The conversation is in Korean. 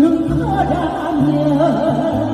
눈 바라며